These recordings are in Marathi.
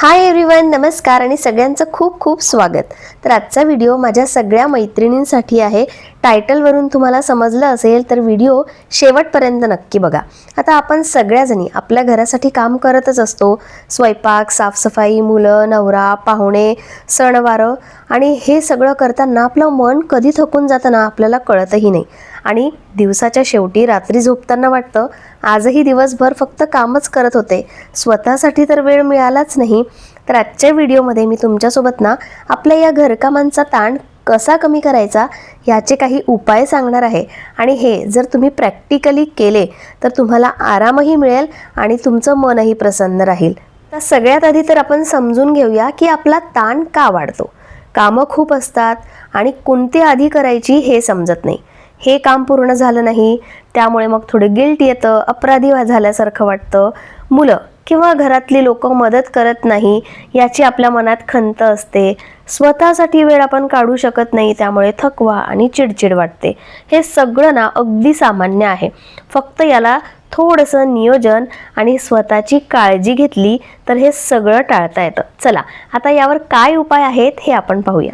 हाय एव्हरीवन नमस्कार आणि सगळ्यांचं खूप खूप स्वागत. तर आजचा व्हिडिओ माझ्या सगळ्या मैत्रिणींसाठी आहे. टायटलवरून तुम्हाला समजलं असेल तर व्हिडिओ शेवटपर्यंत नक्की बघा. आता आपण सगळ्याजणी आपल्या घरासाठी काम करतच असतो. स्वयंपाक साफसफाई मुलं नवरा पाहुणे सणवारं. आणि हे सगळं करताना आपलं मन कधी थकून जातं ना आपल्याला कळतही नाही. आणि दिवसाच्या शेवटी रात्री झोपताना वाटतं आजही दिवसभर फक्त कामच करत होते. स्वतःसाठी तर वेळ मिळालाच नाही. तर आजच्या व्हिडिओमध्ये मी तुमच्यासोबत ना आपल्या या घरकामांचा ताण कसा कमी करायचा ह्याचे काही उपाय सांगणार आहे. आणि हे जर तुम्ही प्रॅक्टिकली केले तर तुम्हाला आरामही मिळेल आणि तुमचं मनही प्रसन्न राहील. तर सगळ्यात आधी तर आपण समजून घेऊया की आपला ताण का वाढतो. कामं खूप असतात आणि कोणती आधी करायची हे समजत नाही. हे काम पूर्ण झालं नाही. त्यामुळे मग थोडं गिल्ट येतं अपराधी झाल्यासारखं वाटतं. मुलं किंवा घरातली लोक मदत करत नाही याची आपल्या मनात खंत असते. स्वतःसाठी वेळ आपण काढू शकत नाही त्यामुळे थकवा आणि चिडचिड वाटते. हे सगळं ना अगदी सामान्य आहे. फक्त याला थोडंसं नियोजन आणि स्वतःची काळजी घेतली तर हे सगळं टाळता येतं. चला आता यावर काय उपाय आहेत हे आपण पाहूया.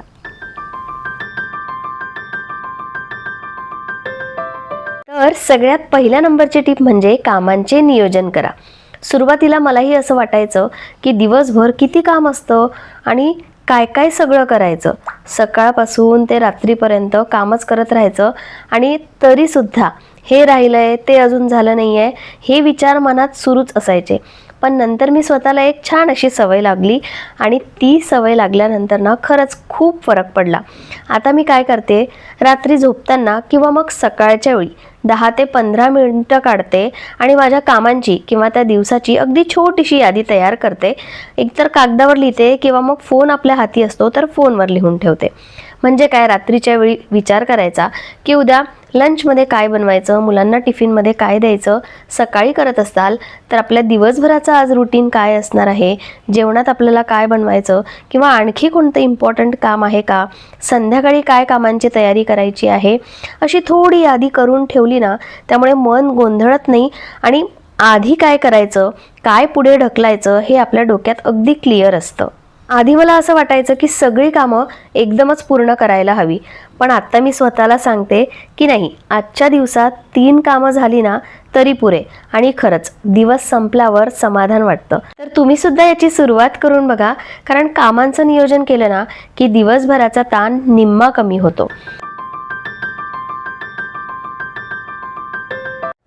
तर सगळ्यात पहिल्या नंबरची टीप म्हणजे कामांचे नियोजन करा. सुरुवातीला मलाही असं वाटायचं की दिवसभर किती काम असतं आणि काय काय सगळं करायचं. सकाळपासून ते रात्रीपर्यंत कामच करत राहायचं आणि तरीसुद्धा हे राहिलं आहे ते अजून झालं नाही आहे हे विचार मनात सुरूच असायचे. पण नंतर मी स्वतःला एक छान अशी सवय लागली आणि ती सवय लागल्यानंतर ना खरंच खूप फरक पडला. आता मी काय करते रात्री झोपताना किंवा मग सकाळच्या वेळी दहा ते पंधरा मिनटं काढते आणि माझ्या कामांची किंवा त्या दिवसाची अगदी छोटीशी यादी तयार करते. एकतर कागदावर लिहिते किंवा मग फोन आपल्या हाती असतो तर फोनवर लिहून ठेवते. म्हणजे काय रात्रीच्या वेळी विचार करायचा की उद्या लंचमध्ये काय बनवायचं मुलांना टिफिनमध्ये काय द्यायचं सकाळी करत असाल तर आपल्या दिवसभराचं आज रुटीन काय असणार आहे? जेवणात आपल्याला काय बनवायचं किंवा आणखी कोणतं इम्पॉर्टंट काम आहे का? संध्याकाळी काय कामांची तयारी करायची आहे? अशी थोडी यादी करून ठेवली ना त्यामुळे मन गोंधळत नाही आणि आधी काय करायचं काय पुढे ढकलायचं हे आपल्या डोक्यात अगदी क्लिअर असतं. आधी मला असं वाटायचं की सगळी कामं एकदमच पूर्ण करायला हवी. पण आत्ता मी स्वतःला सांगते की नाही आजच्या दिवसात तीन कामं झाली ना तरी पुरे. आणि खरंच दिवस संपल्यावर समाधान वाटतं. तर तुम्ही सुद्धा याची सुरुवात करून बघा कारण कामांचं नियोजन केलं ना की दिवसभराचा ताण निम्मा कमी होतो.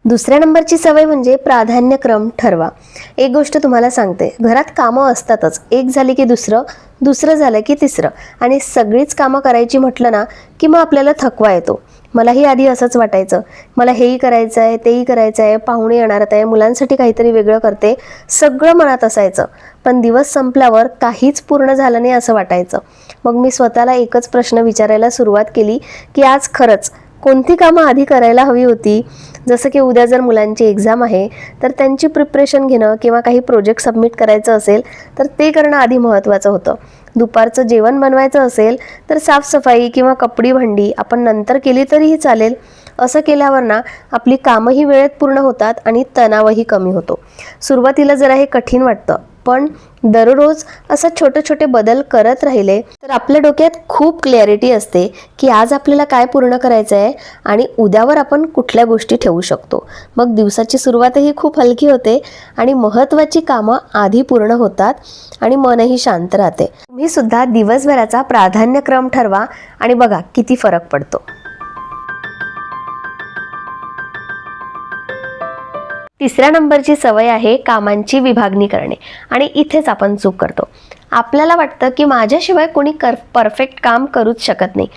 दुसऱ्या नंबरची सवय म्हणजे प्राधान्यक्रम ठरवा. एक गोष्ट तुम्हाला सांगते. घरात कामं असतातच. एक झाली की दुसरं दुसरं झालं की तिसरं. आणि सगळीच कामं करायची म्हटलं ना की मग आपल्याला थकवा येतो. मलाही आधी असंच वाटायचं. मला हेही करायचं आहे तेही करायचं आहे पाहुणे येणार आहे मुलांसाठी काहीतरी वेगळं करते. सगळं मनात असायचं. पण दिवस संपल्यावर काहीच पूर्ण झालं नाही असं वाटायचं. मग मी स्वतःला एकच प्रश्न विचारायला सुरुवात केली की आज खरंच कोणती कामं आधी करायला हवी होती? जसं की उद्या जर मुलांची एक्झाम आहे तर त्यांची प्रिपरेशन घेणं किंवा काही प्रोजेक्ट सबमिट करायचं असेल तर ते करणं आधी महत्त्वाचं होतं. दुपारचं जेवण बनवायचं असेल तर साफसफाई किंवा कपडी भांडी आपण नंतर केली तरीही चालेल. असं केल्यावर ना आपली कामंही वेळेत पूर्ण होतात आणि तणावही कमी होतो. सुरुवातीला जरा हे कठीण वाटतं. पण दररोज असं छोटे छोटे बदल करत राहिले तर आपल्या डोक्यात खूप क्लॅरिटी असते की आज आपल्याला काय पूर्ण करायचं आहे आणि उद्यावर आपण कुठल्या गोष्टी ठेवू शकतो. मग दिवसाची सुरुवातही खूप हलकी होते आणि महत्त्वाची कामं आधी पूर्ण होतात आणि मनही शांत राहते. तुम्ही सुद्धा दिवसभराचा प्राधान्यक्रम ठरवा आणि बघा किती फरक पडतो. तिसऱ्या नंबरची सवय आहे कामांची विभागणी करणे. आणि इथेच आपण चूक करतो. आपल्याला वाटतं की माझ्याशिवाय कोणी कर परफेक्ट काम करूच शकत नाही.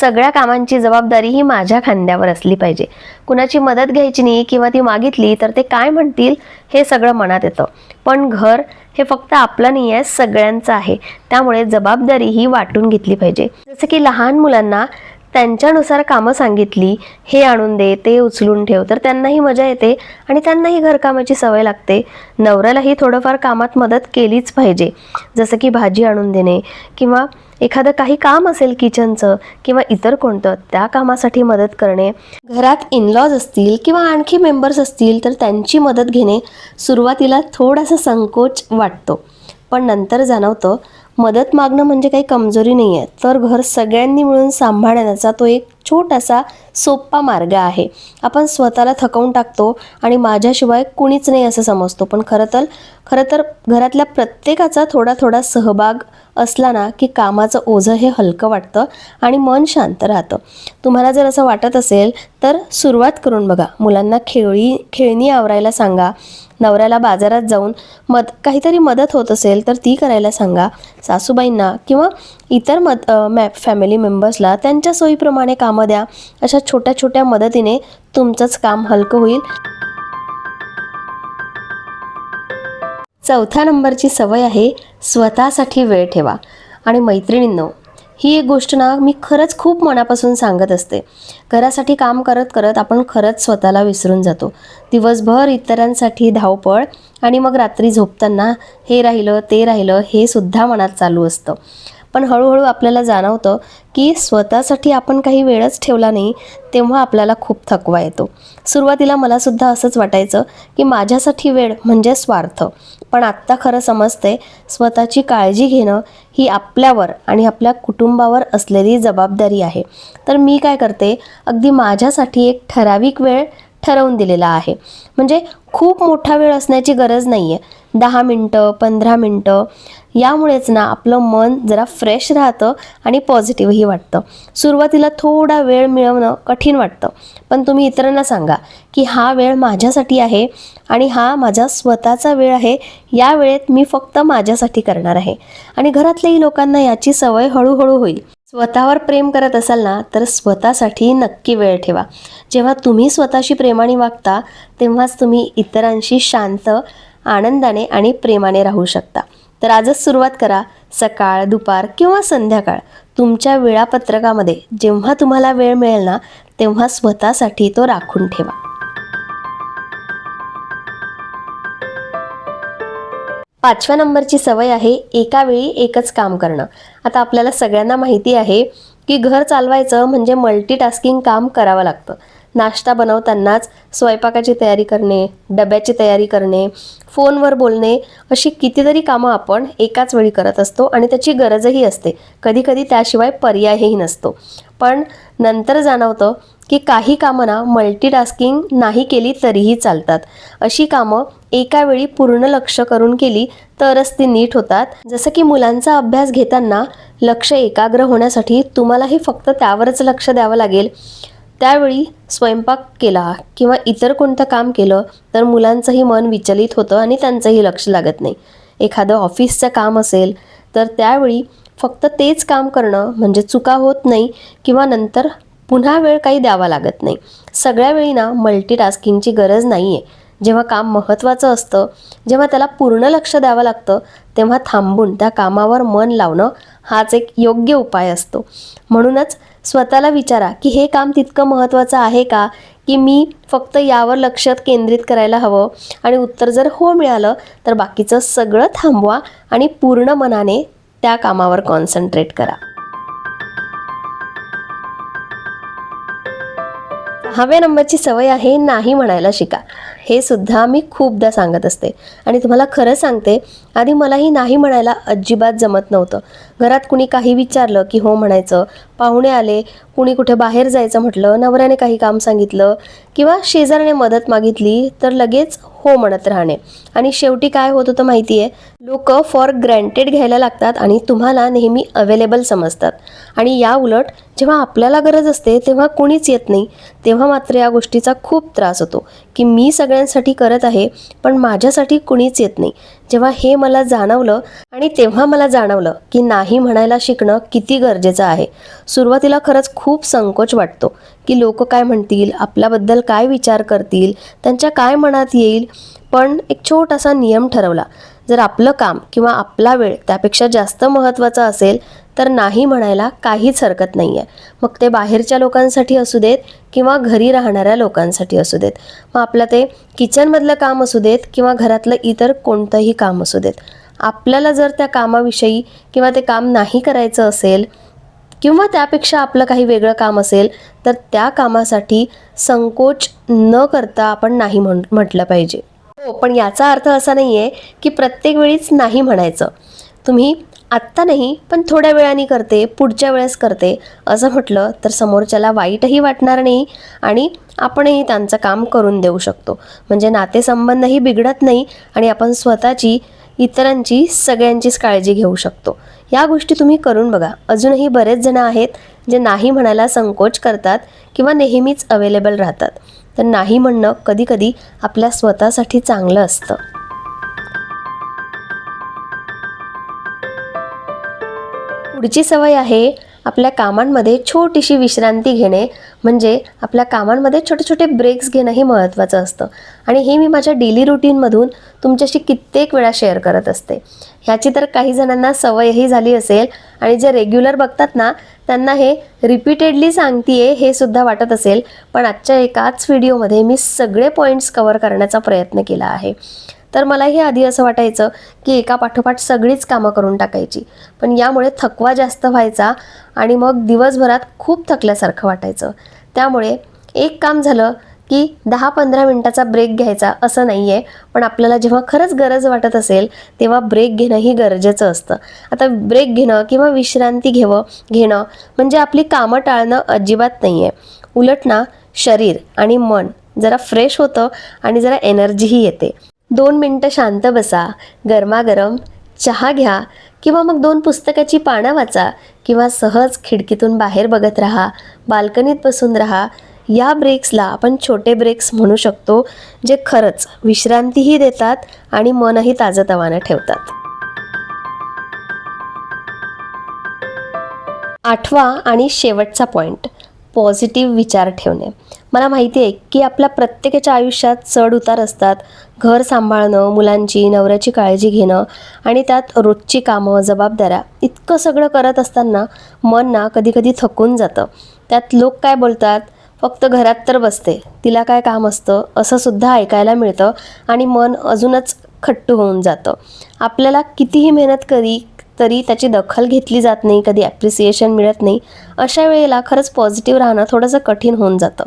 सगळ्या कामांची जबाबदारी ही माझ्या खांद्यावर असली पाहिजे. कुणाची मदत घ्यायची नाही किंवा ती मागितली तर ते काय म्हणतील हे सगळं मनात येतं. पण घर हे फक्त आपलं नाही आहे सगळ्यांचं आहे. त्यामुळे जबाबदारी ही वाटून घेतली पाहिजे. जसं की लहान मुलांना त्यांच्यानुसार कामं सांगितली हे आणून दे ते उचलून ठेव. तर त्यांनाही मजा येते आणि त्यांनाही घरकामाची सवय लागते. नवऱ्यालाही थोडंफार कामात मदत केलीच पाहिजे. जसं की भाजी आणून देणे किंवा एखादं काही काम असेल किचनचं किंवा इतर कोणतं त्या कामासाठी मदत करणे. घरात इनलॉज असतील किंवा आणखी मेंबर्स असतील तर त्यांची मदत घेणे सुरुवातीला थोडासा संकोच वाटतो. पण नंतर जाणवतं मदत मागणं म्हणजे काही कमजोरी नाही आहे तर घर सगळ्यांनी मिळून सांभाळण्याचा तो एक छोटासा सोपा मार्ग आहे. आपण स्वतःला थकवून टाकतो आणि माझ्याशिवाय कुणीच नाही असं समजतो. पण खरं तर खरं तर घरातल्या प्रत्येकाचा थोडा थोडा सहभाग असला ना की कामाचं ओझं हे हलकं वाटतं आणि मन शांत राहतं. तुम्हाला जर असं वाटत असेल तर सुरुवात करून बघा. मुलांना खेळी खेळणी आवरायला सांगा. नवऱ्याला बाजारात जाऊन मद काहीतरी मदत होत असेल तर ती करायला सांगा. सासूबाईंना किंवा इतर मद मॅ फॅमिली मेंबर्सला त्यांच्या सोयीप्रमाणे कामं द्या. अशा छोट्या छोट्या मदतीने तुमचंच काम हलकं होईल. चौथ्या नंबरची सवय आहे स्वतःसाठी वेळ ठेवा. आणि मैत्रिणींनो ही एक गोष्ट ना मी खरंच खूप मनापासून सांगत असते. घरासाठी काम करत करत आपण खरंच स्वतःला विसरून जातो. दिवसभर इतरांसाठी धावपळ आणि मग रात्री झोपताना हे राहिलं ते राहिलं हे सुद्धा मनात चालू असतं. पण हळूहळू आपल्याला जाणवतं की स्वतःसाठी आपण काही वेळच ठेवला नाही तेव्हा आपल्याला खूप थकवा येतो. सुरुवातीला मला सुद्धा असंच वाटायचं की माझ्यासाठी वेळ म्हणजे स्वार्थ. पण आत्ता खरं समजते स्वतःची काळजी घेणं ही आपल्यावर आणि आपल्या कुटुंबावर असलेली जबाबदारी आहे. तर मी काय करते अगदी माझ्यासाठी एक ठराविक वेळ ठरवून दिलेला आहे. म्हणजे खूप मोठा वेळ असण्याची गरज नाही आहे दहा मिनटं पंधरा मिनटं यामुळेच ना आपलं मन जरा फ्रेश राहतं आणि पॉझिटिव्हही वाटतं. सुरुवातीला थोडा वेळ मिळवणं कठीण वाटतं. पण तुम्ही इतरांना सांगा की हा वेळ माझ्यासाठी आहे आणि हा माझा स्वतःचा वेळ आहे या वेळेत मी फक्त माझ्यासाठी करणार आहे. आणि घरातल्याही लोकांना याची सवय हळूहळू होईल. स्वतःवर प्रेम करत असाल ना तर स्वतःसाठी नक्की वेळ ठेवा. जेव्हा तुम्ही स्वतःशी प्रेमाने वागता तेव्हाच तुम्ही इतरांशी शांत आनंदाने आणि प्रेमाने राहू शकता. तर आजच सुरुवात करा. सकाळ दुपार किंवा संध्याकाळ. तुमच्या वेळापत्रकामध्ये जेव्हा तुम्हाला वेळ मिळेल ना तेव्हा स्वतःसाठी तो राखून ठेवा. पाचव्या नंबरची सवय आहे एका वेळी एकच काम करणं. आता आपल्याला सगळ्यांना माहिती आहे की घर चालवायचं म्हणजे मल्टीटास्किंग काम करावं लागतं. नाश्ता बनवतानाच स्वयंपाकाची तयारी करणे डब्याची तयारी करणे फोनवर बोलणे अशी कितीतरी कामं आपण एकाच वेळी करत असतो आणि त्याची गरजही असते. कधीकधी त्याशिवाय पर्यायही नसतो. पण नंतर जाणवतं की काही कामं ना मल्टीटास्किंग नाही केली तरीही चालतात. अशी कामं एका वेळी पूर्ण लक्ष करून केली तरच ती नीट होतात. जसं की मुलांचा अभ्यास घेताना लक्ष एकाग्र होण्यासाठी तुम्हालाही फक्त त्यावरच लक्ष द्यावं लागेल. त्यावेळी स्वयंपाक केला किंवा इतर कोणतं काम केलं तर मुलांचंही मन विचलित होतं आणि त्यांचंही लक्ष लागत नाही. एखादं ऑफिसचं काम असेल तर त्यावेळी फक्त तेच काम करणं म्हणजे चुका होत नाही किंवा नंतर पुन्हा वेळ काही द्यावा लागत नाही. सगळ्या वेळी ना मल्टीटास्किंगची गरज नाही आहे जेव्हा काम महत्त्वाचं असतं जेव्हा त्याला पूर्ण लक्ष द्यावं लागतं तेव्हा थांबून त्या कामावर मन लावणं हाच एक योग्य उपाय असतो. म्हणूनच स्वतःला विचारा की हे काम तितकं महत्त्वाचं आहे का? की मी फक्त यावर लक्ष केंद्रित करायला हवं? आणि उत्तर जर हो मिळालं तर बाकीचं सगळं थांबवा आणि पूर्ण मनाने त्या कामावर कॉन्सन्ट्रेट करा. हव्या नंबरची सवय आहे नाही म्हणायला शिका. हे सुद्धा मी खूपदा सांगत असते. आणि तुम्हाला खरं सांगते आधी मलाही नाही म्हणायला अजिबात जमत नव्हतं. घरात कुणी काही विचारलं की हो म्हणायचं. पाहुणे आले कुणी कुठे बाहेर जायचं म्हटलं नवऱ्याने काही काम सांगितलं किंवा शेजाऱ्याने मदत मागितली तर लगेच हो म्हणत राहणे. आणि शेवटी काय होत होतं माहिती आहे लोक फॉर ग्रँटेड घ्यायला लागतात आणि तुम्हाला नेहमी अवेलेबल समजतात. आणि या उलट जेव्हा आपल्याला गरज असते तेव्हा कुणीच येत नाही. तेव्हा मात्र या गोष्टीचा खूप त्रास होतो की मी सगळ्यांसाठी करत आहे पण माझ्यासाठी कुणीच येत नाही. जेव्हा हे मला जाणवलं आणि तेव्हा मला जाणवलं की नाही म्हणायला शिकणं किती गरजेचं आहे. सुरुवातीला खरंच खूप संकोच वाटतो. की लोक काय म्हणतील आपल्याबद्दल काय विचार करतील त्यांच्या काय मनात येईल. पण एक छोटासा नियम ठरवला. जर आपलं काम किंवा आपला वेळ त्यापेक्षा जास्त महत्त्वाचा असेल तर नाही म्हणायला काहीच हरकत नाही आहे मग ते बाहेरच्या लोकांसाठी असू देत किंवा घरी राहणाऱ्या लोकांसाठी असू देत. मग आपलं ते किचनमधलं काम असू देत किंवा घरातलं इतर कोणतंही काम असू देत. आपल्याला जर त्या कामाविषयी किंवा ते काम नाही करायचं असेल किंवा त्यापेक्षा आपलं काही वेगळं काम असेल तर त्या कामासाठी संकोच न करता आपण नाही म्हण म्हटलं पाहिजे. हो पण याचा अर्थ असा नाही आहे की प्रत्येक वेळीच नाही म्हणायचं. तुम्ही आत्ता नाही पण थोड्या वेळाने करते पुढच्या वेळेस करते असं म्हटलं तर समोरच्याला वाईटही वाटणार नाही आणि आपणही त्यांचं काम करून देऊ शकतो. म्हणजे नातेसंबंधही बिघडत नाही आणि आपण स्वतःची इतरांची सगळ्यांचीच काळजी घेऊ शकतो. या गोष्टी तुम्ही करून बघा. अजूनही बरेच जण आहेत जे नाही म्हणायला संकोच करतात किंवा नेहमीच अवेलेबल राहतात. तर नाही म्हणणं कधीकधी आपल्या स्वतःसाठी चांगलं असतं. पुढची सवय आहे आपल्या कामांमध्ये छोटीशी विश्रांती घेणे म्हणजे आपल्या कामांमध्ये छोटे छोटे ब्रेक्स घेणं हे महत्त्वाचं असतं. आणि हे मी माझ्या डेली रुटीनमधून तुमच्याशी कित्येक वेळा शेअर करत असते. ह्याची तर काही जणांना सवयही झाली असेल आणि जे रेग्युलर बघतात ना त्यांना हे रिपीटेडली सांगतीये हे सुद्धा वाटत असेल. पण आजच्या एकाच व्हिडिओमध्ये मी सगळे पॉईंट्स कवर करण्याचा प्रयत्न केला आहे. तर मलाही आधी असं वाटायचं की एका पाठोपाठ सगळीच कामं करून टाकायची. पण यामुळे थकवा जास्त व्हायचा आणि मग दिवसभरात खूप थकल्यासारखं वाटायचं. त्यामुळे एक काम झालं की दहा पंधरा मिनटाचा ब्रेक घ्यायचा असं नाही आहे पण आपल्याला जेव्हा खरंच गरज वाटत असेल तेव्हा ब्रेक घेणंही गरजेचं असतं. आता ब्रेक घेणं किंवा विश्रांती घेवं घेणं म्हणजे आपली कामं टाळणं अजिबात नाही आहे उलट ना शरीर आणि मन जरा फ्रेश होतं आणि जरा एनर्जीही येते. दोन मिनटं शांत बसा. गरमागरम चहा घ्या किंवा मग दोन पुस्तकाची पानं वाचा किंवा सहज खिडकीतून बाहेर बघत राहा. बाल्कनीत बसून राहा. या ब्रेक्सला आपण छोटे ब्रेक्स म्हणू शकतो जे खरंच विश्रांतीही देतात आणि मनही ताजंतवानं ठेवतात. आठवा आणि शेवटचा पॉईंट पॉझिटिव्ह विचार ठेवणे. मला माहिती आहे की आपल्या प्रत्येकाच्या आयुष्यात चढ उतार असतात. घर सांभाळणं मुलांची नवऱ्याची काळजी घेणं आणि त्यात रोजची कामं जबाबदाऱ्या इतकं सगळं करत असताना मन ना कधीकधी थकून जातं. त्यात लोक काय बोलतात? फक्त घरात तर बसते. तिला काय काम असतं? असं सुद्धा ऐकायला मिळतं आणि मन अजूनच खट्टू होऊन जातं. आपल्याला कितीही मेहनत करी तरी त्याची दखल घेतली जात नाही कधी ॲप्रिसिएशन मिळत नाही. अशा वेळेला खरंच पॉझिटिव्ह राहणं थोडंसं कठीण होऊन जातं.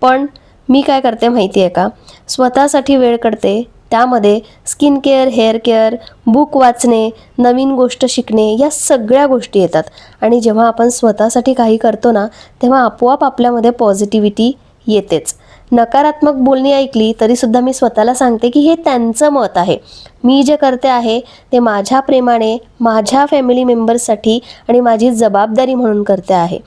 पण मी काय करते माहिती आहे का? स्वतःसाठी वेळ काढते. त्यामध्ये skin care hair care book वाचणे नवीन गोष्ट शिकणे या सगळ्या गोष्टी येतात. आणि जेव्हा आपण स्वतःसाठी काही करतो ना तेव्हा आपोआप आपल्यामध्ये पॉझिटिव्हिटी येतेच. नकारात्मक बोलणी ऐकली तरीसुद्धा मी स्वतःला सांगते की हे त्यांचं मत आहे. मी जे करते आहे ते माझ्या प्रेमाने माझ्या फॅमिली मेंबर्ससाठी आणि माझी जबाबदारी म्हणून करते आहे.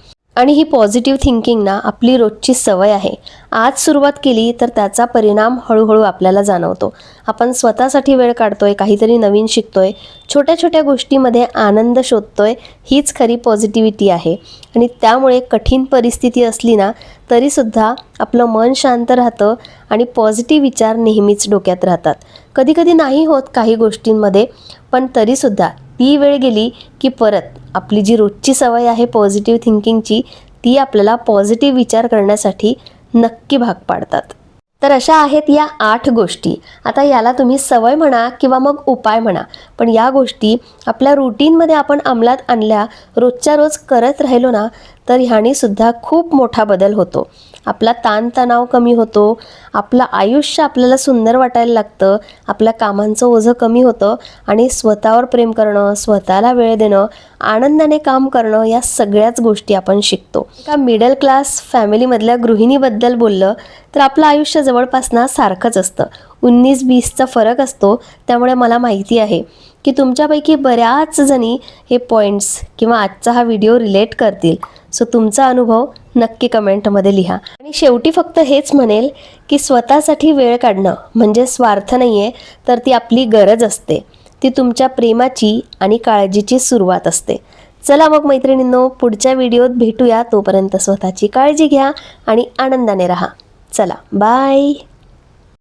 आणि ही पॉझिटिव्ह थिंकिंग ना आपली रोजची सवय आहे. आज सुरुवात केली तर त्याचा परिणाम हळूहळू आपल्याला जाणवतो. आपण स्वतःसाठी वेळ काढतोय काहीतरी नवीन शिकतोय छोट्या छोट्या गोष्टीमध्ये आनंद शोधतोय हीच खरी पॉझिटिव्हिटी आहे. आणि त्यामुळे कठीण परिस्थिती असली ना तरीसुद्धा आपलं मन शांत राहतं आणि पॉझिटिव्ह विचार नेहमीच डोक्यात राहतात. कधीकधी नाही होत काही गोष्टींमध्ये पण तरीसुद्धा ती वेळ गेली की परत आपली जी रोजची सवय आहे पॉझिटिव्ह थिंकिंगची ती आपल्याला पॉझिटिव्ह विचार करण्यासाठी नक्की भाग पाडतात. तर अशा आहेत या आठ गोष्टी. आता याला तुम्ही सवय म्हणा किंवा मग उपाय म्हणा पण या गोष्टी आपल्या रुटीनमध्ये आपण अंमलात आणल्या रोजच्या रोज करत राहिलो ना तर ह्याने सुद्धा खूप मोठा बदल होतो. आपला ताणतणाव कमी होतो आपलं आयुष्य आपल्याला सुंदर वाटायला लागतं आपल्या कामांचं ओझं कमी होतं आणि स्वतःवर प्रेम करणं स्वतःला वेळ देणं आनंदाने काम करणं या सगळ्याच गोष्टी आपण शिकतो. एका मिडल क्लास फॅमिलीमधल्या गृहिणीबद्दल बोललं तर आपलं आयुष्य जवळपास ना सारखंच असतं. उन्नीस बीसचा फरक असतो त्यामुळे मला माहिती आहे की तुमच्यापैकी बऱ्याच जणी हे पॉईंट्स किंवा आजचा हा व्हिडिओ रिलेट करतील. सो तुमचा अनुभव नक्की कमेंटमध्ये लिहा. आणि शेवटी फक्त हेच म्हणेल की स्वतःसाठी वेळ काढणं म्हणजे स्वार्थ नाही आहे तर ती आपली गरज असते. ती तुमच्या प्रेमाची आणि काळजीची सुरुवात असते. चला मग मैत्रिणींनो पुढच्या व्हिडिओत भेटूया. तोपर्यंत स्वतःची काळजी घ्या आणि आनंदाने राहा. चला बाय!